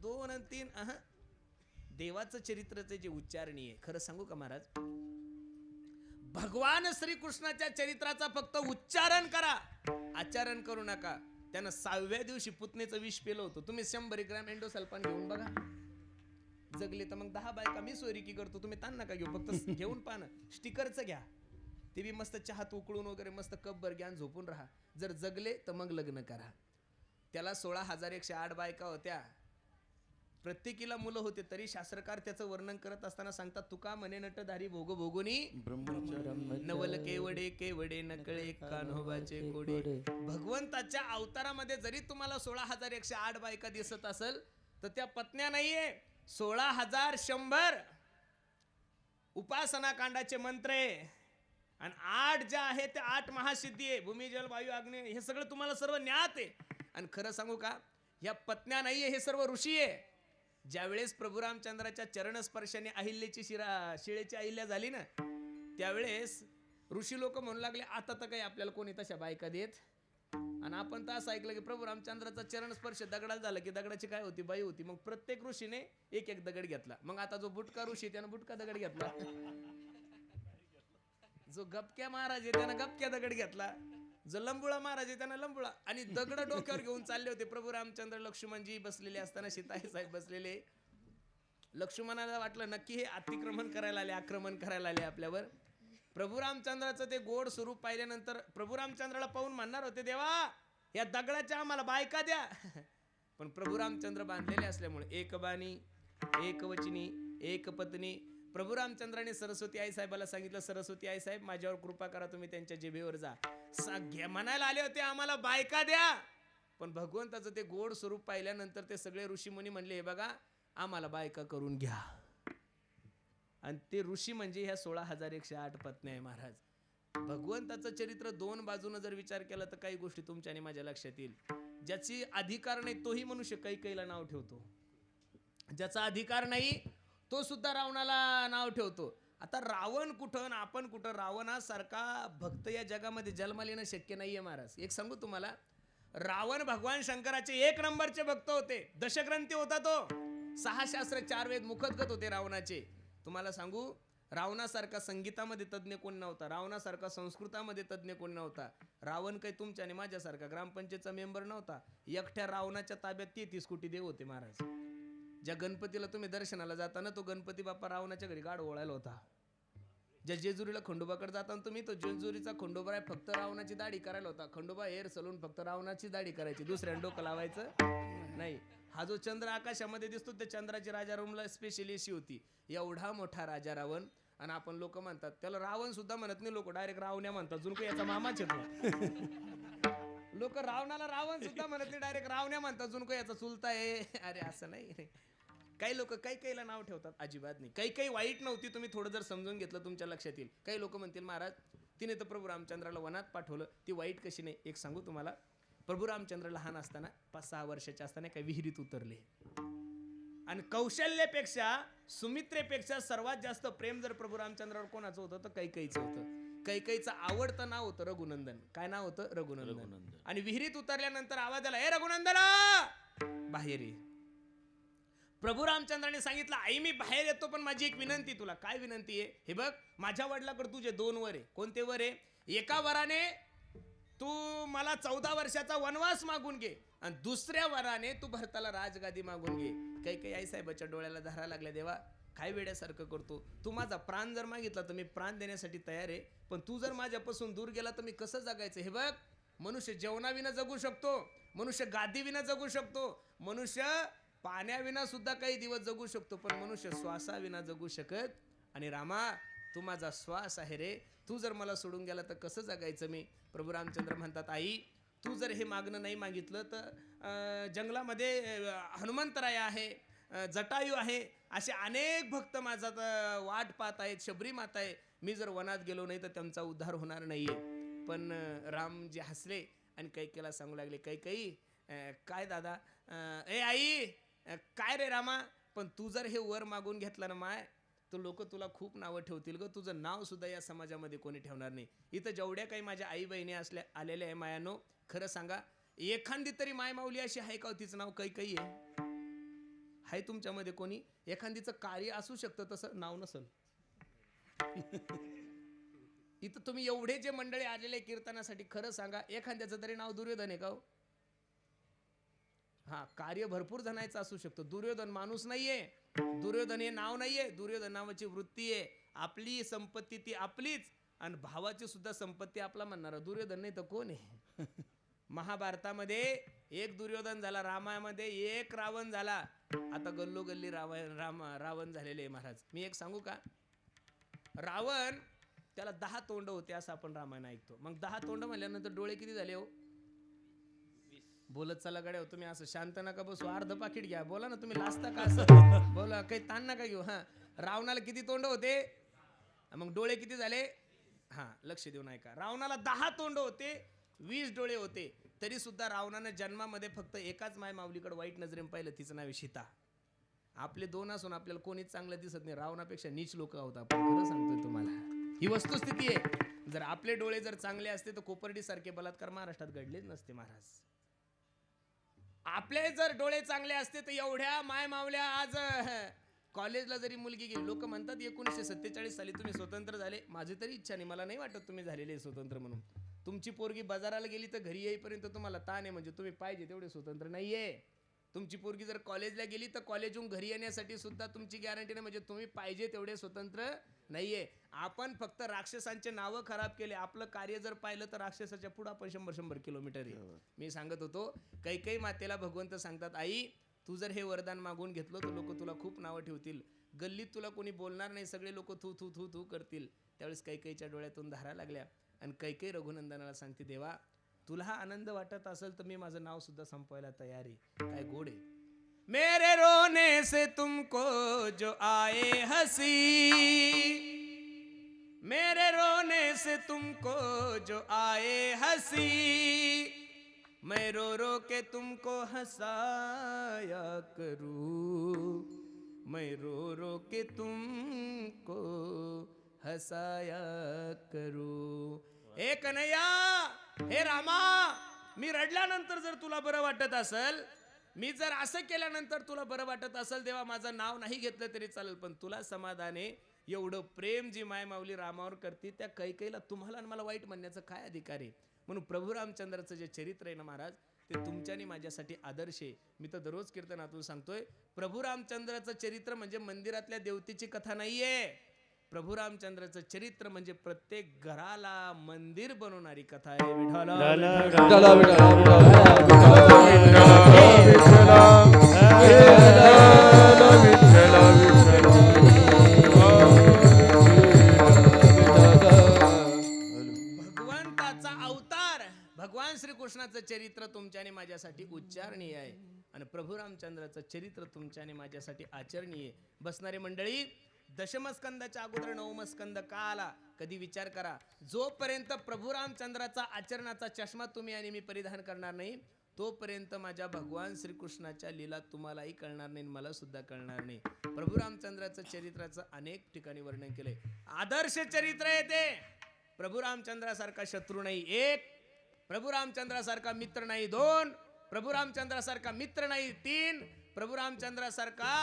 दोन आणि तीन अह. देवाचं चरित्राचे जे उच्चारणी आहे खरं सांगू का महाराज? भगवान श्रीकृष्णाच्या चरित्राचा फक्त उच्चारण करा. आचरण करू नका. त्यानं सहाव्या दिवशी पुतणेचं विष पेलं होतं. तुम्ही शंभर ग्रॅम एंडोसल्फान घेऊन बघा. जगले तर मग दहा बायका मी सोयरिकी करतो तुम्ही ताण नका घेऊ. फक्त घेऊन पान स्टिकरच स्टिकरचं घ्या. ते बी मस्त चहात उकळून वगैरे मस्त कपभर घ्या झोपून राहा. जर जगले तर मग लग्न करा. त्याला सोळा हजार एकशे आठ बायका होत्या. प्रत्येकीला मुलं होते तरी शास्त्रकार त्याचं वर्णन करत असताना सांगतात तुका म्हणे नटधारी भोग भोगुनी नवल केवडे केवडे नकळे कान्होबाचे कोडे. भगवंताच्या अवतारामध्ये जरी तुम्हाला सोळा हजार एकशे आठ बायका दिसत असेल तर त्या पत्न्या नाहीये. सोळा हजार शंभर उपासना कांडाचे मंत्र. आहे आणि आठ ज्या आहेत त्या आठ महासिद्धी आहे. भूमी जल वायू अग्नी हे सगळं तुम्हाला सर्व ज्ञात आहे. आणि खरं सांगू का ह्या पत्न्या नाहीये हे सर्व ऋषी आहे. ज्यावेळेस प्रभू रामचंद्राच्या चरणस्पर्शाने अहिल्याची शिरा शिळेची अहिल्या झाली ना त्यावेळेस ऋषी लोक म्हणू लागले आता तर काही आपल्याला कोणी तशा बायका देत? आणि आपण तर असं ऐकलं की प्रभू रामचंद्राचा चरण स्पर्श दगडाला झाला की दगडाची काय होती? बाई होती. मग प्रत्येक ऋषीने एक एक दगड घेतला. मग आता जो बुटका ऋषी त्यानं बुटका दगड घेतला. जो गपक्या महाराज आहे त्यानं गपक्या दगड घेतला. जो लंबुळा महाराज आहे त्यानं लंबुळा. आणि दगड डोक्यावर घेऊन चालले होते प्रभू रामचंद्र लक्ष्मणजी बसलेले असताना सीताई साहेब बसलेले. लक्ष्मणाला वाटलं नक्की हे अतिक्रमण करायला आले आक्रमण करायला आले आपल्यावर. प्रभू रामचंद्राचं ते गोड स्वरूप पाहिल्यानंतर प्रभू रामचंद्राला पाहून म्हणणार होते देवा या दगडाच्या आम्हाला बायका द्या. पण प्रभू रामचंद्र बांधलेले असल्यामुळे एक बाणी एक वचनी एक पत्नी. प्रभू रामचंद्राने सरस्वती आई साहेबाला सांगितलं सरस्वती आई साहेब माझ्यावर कृपा करा तुम्ही त्यांच्या जिभेवर जा. सा- म्हणायला आले होते आम्हाला बायका द्या. पण भगवंताचं ते गोड स्वरूप पाहिल्यानंतर ते सगळे ऋषीमुनी म्हणले हे बघा आम्हाला बायका करून घ्या. आणि ते ऋषी म्हणजे ह्या सोळा हजार एकशे आठ पत्नी आहे महाराज. भगवंताचं चरित्र दोन बाजूनं जर विचार केला तर काही गोष्टी तुमच्या आणि माझ्या लक्षात येईल. ज्याची अधिकार नाही तोही मनुष्य काही काहीला नाव ठेवतो. ज्याचा अधिकार नाही तो सुद्धा रावणाला नाव ठेवतो. आता रावण कुठं आपण कुठं? रावणासारखा भक्त या जगामध्ये जन्म येणं शक्य नाहीये महाराज. एक सांगू तुम्हाला? रावण भगवान शंकराचे एक नंबरचे भक्त होते. दशग्रंथी होता तो. सहा शास्त्र चार वेद मुखदगत होते रावणाचे. तुम्हाला सांगू? रावणासारखा संगीतामध्ये तज्ज्ञ कोण नव्हता? रावणासारखा संस्कृतामध्ये तज्ज्ञ कोण नव्हता? रावण काही तुमच्या आणि माझ्यासारखा ग्रामपंचायतचा मेंबर नव्हता? एकट्या रावणाच्या ताब्यात तेहतीस कोटी देव होते महाराज. ज्या गणपतीला तुम्ही दर्शनाला जाताना तो गणपती बाप्पा रावणाच्या घरी गाड ओळायला होता. ज्या जेजुरीला खंडोबाकडे जाताना तुम्ही तो जेजुरीचा खंडोबा आहे फक्त रावणाची दाढी करायला होता. खंडोबा हेअर सलून फक्त रावणाची दाढी करायची दुसऱ्या डोकं लावायचं नाही. हा जो चंद्र आकाशामध्ये दिसतो त्या चंद्राची राजा रूमला स्पेशली अशी होती. एवढा मोठा राजा रावण. आणि आपण लोक म्हणतात त्याला रावण सुद्धा म्हणत नाही लोक डायरेक्ट रावण्या म्हणतात. जुनको याचा मामाच येतो लोक रावणाला रावण सुद्धा म्हणत नाही डायरेक्ट रावण्या म्हणतात. जुनको याचा चुलता आहे. अरे असं नाही. रे काही लोक काही काहीला नाव ठेवतात अजिबात नाही. काही काही वाईट नव्हती तुम्ही थोडं जर समजून घेतलं तुमच्या लक्षात येईल. काही लोक म्हणतील महाराज तिने तर प्रभू रामचंद्राला वनात पाठवलं ती वाईट कशी नाही? एक सांगू तुम्हाला. प्रभू रामचंद्र लहान असताना पाच सहा वर्षाचे असताना काही विहिरीत उतरले. आणि कौशल्यापेक्षा सुमित्रेपेक्षा सर्वात जास्त प्रेम जर प्रभू रामचंद्रावर कोणाचं होतं तर कैकईचं होतं. कैकईचं आवडतं नाव होतं रघुनंदन. काय नाव होतं? रघुनंदन. आणि विहिरीत उतरल्यानंतर आवाज आला हे रघुनंदना! बाहेर ये. प्रभू रामचंद्राने सांगितलं आई मी बाहेर येतो पण माझी एक विनंती तुला. काय विनंती आहे? हे बघ माझ्या वडिलाकडे तुझे दोन वर आहे. कोणते वर आहे? एका वराने तू मला चौदा वर्षाचा वनवास मागून घे आणि दुसऱ्या वराने तू भरताला राजगादी मागून घे. काही काही आई साहेबाच्या डोळ्याला धारा लागल्या देवा काय वेड्यासारखं करतो? तू माझा प्राण जर मागितला तर मी प्राण देण्यासाठी तयार आहे. पण तू जर माझ्यापासून दूर गेला तर मी कसं जगायचं? हे बघ मनुष्य जेवणाविना जगू शकतो मनुष्य गादीविना जगू शकतो मनुष्य पाण्याविना सुद्धा काही दिवस जगू शकतो पण मनुष्य श्वासाविना जगू शकत आणि रामा तू माझा श्वास आहे रे. तू जर मला सोडून गेला तर कसं जगायचं मी? प्रभू रामचंद्र म्हणतात आई तू जर हे मागणं नाही मागितलं तर अं, जंगलामध्ये हनुमंतराय आहे जटायू आहे असे अनेक भक्त माझा तर वाट पाहत आहेत शबरी माता आहे मी जर वनात गेलो नाही तर त्यांचा उद्धार होणार नाहीये. पण राम रामजी हसले आणि कैकेला सांगू लागले काही अं, काय दादा? अं, ए आई काय रे रामा? पण तू जर हे वर मागून घेतला ना माय तर लोक तुला खूप नावं ठेवतील ग. तुझं नाव सुद्धा या समाजामध्ये कोणी ठेवणार नाही. इथं जेवढ्या काही माझ्या आई बहिणी असल्या आलेल्या आहे मायानो खरं सांगा एखादी तरी माय माऊली अशी आहे का हो? तिचं नाव काही काही आहे? हाय तुमच्यामध्ये कोणी? एखादीचं कार्य असू शकतं तसं नाव नसल. इथं तुम्ही एवढे जे मंडळी आलेले कीर्तनासाठी खरं सांगा एखाद्याचं तरी नाव दुर्योधन आहे का हो? हा कार्य भरपूर जणांचं असू शकतो. दुर्योधन माणूस नाहीये. दुर्योधन हे नाव नाहीये. दुर्योधन नावाची वृत्ती आहे. आपली संपत्ती ती आपलीच. आणि भावाची सुद्धा संपत्ती आपला म्हणणारा दुर्योधन नाही तर कोण आहे? महाभारतामध्ये एक दुर्योधन झाला. रामायणामध्ये एक रावण झाला. आता गल्लो गल्ली रावण राम रावण झालेले आहे महाराज. मी एक सांगू का? रावण त्याला दहा तोंड होते असं आपण रामायण ऐकतो. मग दहा तोंड म्हणल्यानंतर डोळे किती झाले हो? बोलत चला गड्या तुम्ही असं शांत नका बसू अर्ध पाकिट घ्या. बोला ना तुम्ही लाजता का असं? बोला काही ताण नका घेऊ. हा रावणाला किती तोंड होते? मग डोळे किती झाले? हा लक्ष देऊन ऐका. रावणाला दहा तोंड होते वीस डोळे होते. तरी सुद्धा रावणानं जन्मामध्ये फक्त एकाच माय माऊलीकडे वाईट नजरेने पाहिलं तिचं नाव आहे सीता. आपले दोन असून आपल्याला कोणीच चांगलं दिसत नाही. रावणापेक्षा नीच लोक आहोत आपण. खरं सांगतोय तुम्हाला. ही वस्तुस्थिती आहे. जर आपले डोळे जर चांगले असते तर कोपर्डी सारखे बलात्कार महाराष्ट्रात घडलेच नसते महाराज. आपले जर डोळे चांगले असते तर एवढ्या माय मावल्या आज कॉलेजला जरी मुलगी गेली लोक म्हणतात एकोणीसशे सत्तेचाळीस साली तुम्ही स्वतंत्र झाले. माझी तरी इच्छा नाही मला नाही वाटत तुम्ही झालेले स्वतंत्र म्हणून. तुमची पोरगी बाजाराला गेली तर घरी येईपर्यंत तुम्हाला ताण आहे म्हणजे तुम्ही पाहिजे तेवढे स्वतंत्र नाहीये. तुमची पोरगी जर कॉलेजला गेली तर कॉलेजहून घरी येण्यासाठी सुद्धा तुमची गॅरंटी नाही. म्हणजे तुम्ही पाहिजे तेवढे स्वतंत्र नाहीये. आपण फक्त राक्षसांचे नावं खराब केले. आपलं कार्य जर पाहिलं तर राक्षसाच्या पुढे आपण शंभर शंभर किलोमीटर आहे. मी सांगत होतो काही काही मातेला भगवंत सांगतात आई तू जर हे वरदान मागून घेतलं तर लोक तुला खूप नावं ठेवतील. गल्लीत तुला कोणी बोलणार नाही. सगळे लोक थू थू थू थू करतील. त्यावेळेस काही काहीच्या डोळ्यातून धारा लागल्या. आणि काही काही रघुनंदनाला सांगते देवा तुला हा आनंद वाटत असेल तर मी माझं नाव सुद्धा संपवायला तयार आहे. काय गोड आहे. मेरे रोने से तुमको जो आए हसी मेरे रोने से तुमको जो आए हसी मैं रो रो के तुमको हंसाया करूं मैं रो रो के तुमको हसाया करूं। हे नया हे रामा मी रडल्यानंतर जर तुला बरं वाटत असेल मी जर असं केल्यानंतर तुला बरं वाटत असेल तेव्हा माझं नाव नाही घेतलं तरी चालेल पण तुला समाधान आहे एवढं प्रेम जी माय माऊली रामावर करते त्या कैकईला तुम्हाला आणि मला वाईट म्हणण्याचं काय अधिकार आहे? म्हणून प्रभू रामचंद्राचं जे चरित्र आहे ना महाराज ते तुमच्यानी माझ्यासाठी आदर्श आहे. मी तर दररोज कीर्तनातून सांगतोय प्रभू रामचंद्राचं चरित्र म्हणजे मंदिरातल्या देवतेची कथा नाहीये. प्रभू रामचंद्राचं चरित्र म्हणजे प्रत्येक घराला मंदिर बनवणारी कथा आहे भगवंताचा अवतार भगवान श्रीकृष्णाचं चरित्र तुमच्या आणि माझ्यासाठी उच्चारणीय आहे आणि प्रभू रामचंद्राचं चरित्र तुमच्या आणि माझ्यासाठी आचरणीय. बसणारे मंडळी दशमस्कंदाच्या अगोदर नवमस्कंद का आला कधी विचार करा जोपर्यंत प्रभू रामचंद्राचा आचरणाचा चष्मा तुम्ही आणि मी परिधान करणार नाही तोपर्यंत माझ्या भगवान श्रीकृष्णाच्या लीला तुम्हालाही कळणार नाही मला सुद्धा कळणार नाही. प्रभू रामचंद्राचं चरित्राचं अनेक ठिकाणी वर्णन केलंय. आदर्श चरित्र आहे ते. प्रभू रामचंद्रासारखा शत्रू नाही एक प्रभू रामचंद्रासारखा मित्र नाही दोन प्रभू रामचंद्रासारखा मित्र नाही तीन प्रभू रामचंद्रासारखा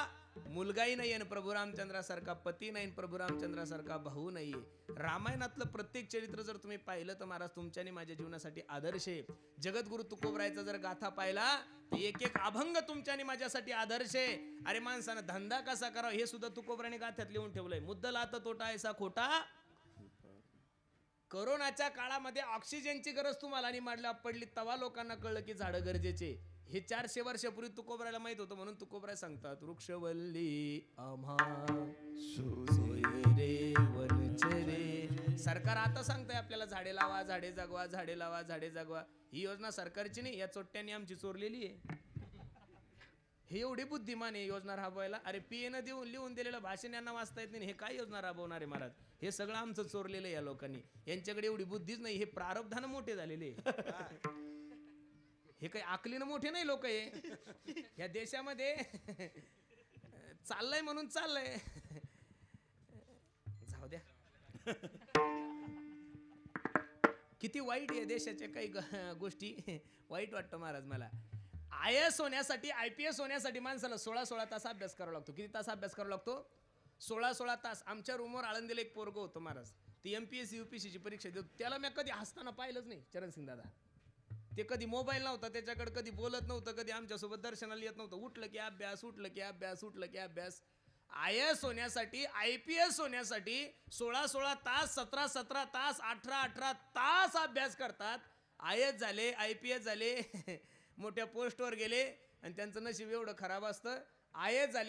मुलगाही नाही आहे प्रभू रामचंद्रासारखा पती नाही प्रभू रामचंद्रासारखा भाऊ नाहीये. रामायणातलं प्रत्येक चरित्र जर तुम्ही पाहिलं तर महाराज तुमच्याने माझ्या जीवनासाठी आदर्श आहे. जगद्गुरु तुकोबरायचा जर गाथा पाहिला तर एक एक अभंग तुमच्याने माझ्यासाठी आदर्श आहे. अरे माणसानं धंदा कसा करावा हे सुद्धा तुकोबराने गाथ्यात लिहून ठेवलंय. मुद्दल आता तोटा ऐसा खोटा? करोनाच्या काळामध्ये ऑक्सिजनची गरज तुम्हाला आणि मांडल्या पडली तवा लोकांना कळलं की झाडं गरजेचे हे चारशे वर्षापूर्वी तुकोबरायला माहीत होतं म्हणून तुकोबराय सांगतात वृक्षवल्ली आम्हा रे सरकार आता सांगतंय आपल्याला झाडे लावा झाडे जगवा झाडे लावा झाडे जगवा. ही योजना सरकारची नाही या चोट्ट्यांनी आमची चोरलेली आहे. हे एवढी बुद्धिमान आहे योजना राबवायला. अरे पीएनं देऊन लिहून दिलेलं भाषण यांना वाचता येत नाही. हे काय योजना राबवणार आहे महाराज? हे सगळं आमचं चोरलेलं आहे या लोकांनी. यांच्याकडे एवढी बुद्धीच नाही हे प्रारब्धानं मोठे झालेले आहे. हे काही आकलीनं मोठे नाही लोक हे. या देशामध्ये चाललंय म्हणून चाललंय. जाऊ द्या. किती वाईट आहे देशाच्या काही गोष्टी. वाईट वाटतं महाराज मला. आय एस होण्यासाठी आय पी एस होण्यासाठी माणसाला सोळा सोळा तास अभ्यास करावा लागतो. किती तास अभ्यास करावा लागतो? सोळा सोळा तास. आमच्या रूमवर आळंदीला एक पोरग होतं महाराज. ती M P S U P ची परीक्षा देतो त्याला मी कधी हसताना पाहिलंच नाही चरणसिंग दादा. ते कधी मोबाईल नव्हता त्याच्याकडे कधी बोलत नव्हतं कधी आमच्यासोबत दर्शनाला येत नव्हतं. उठलं की अभ्यास उठलं की अभ्यास उठलं की अभ्यास. आय एस होण्यासाठी आय पी एस होण्यासाठी सोळा सोळा तास सतरा सतरा तास अठरा अठरा तास अभ्यास करतात. आय एस झाले आय पी एस झाले मोठ्या पोस्टवर गेले आणि त्यांचं नशीब एवढं खराब असतं. आय एस झाले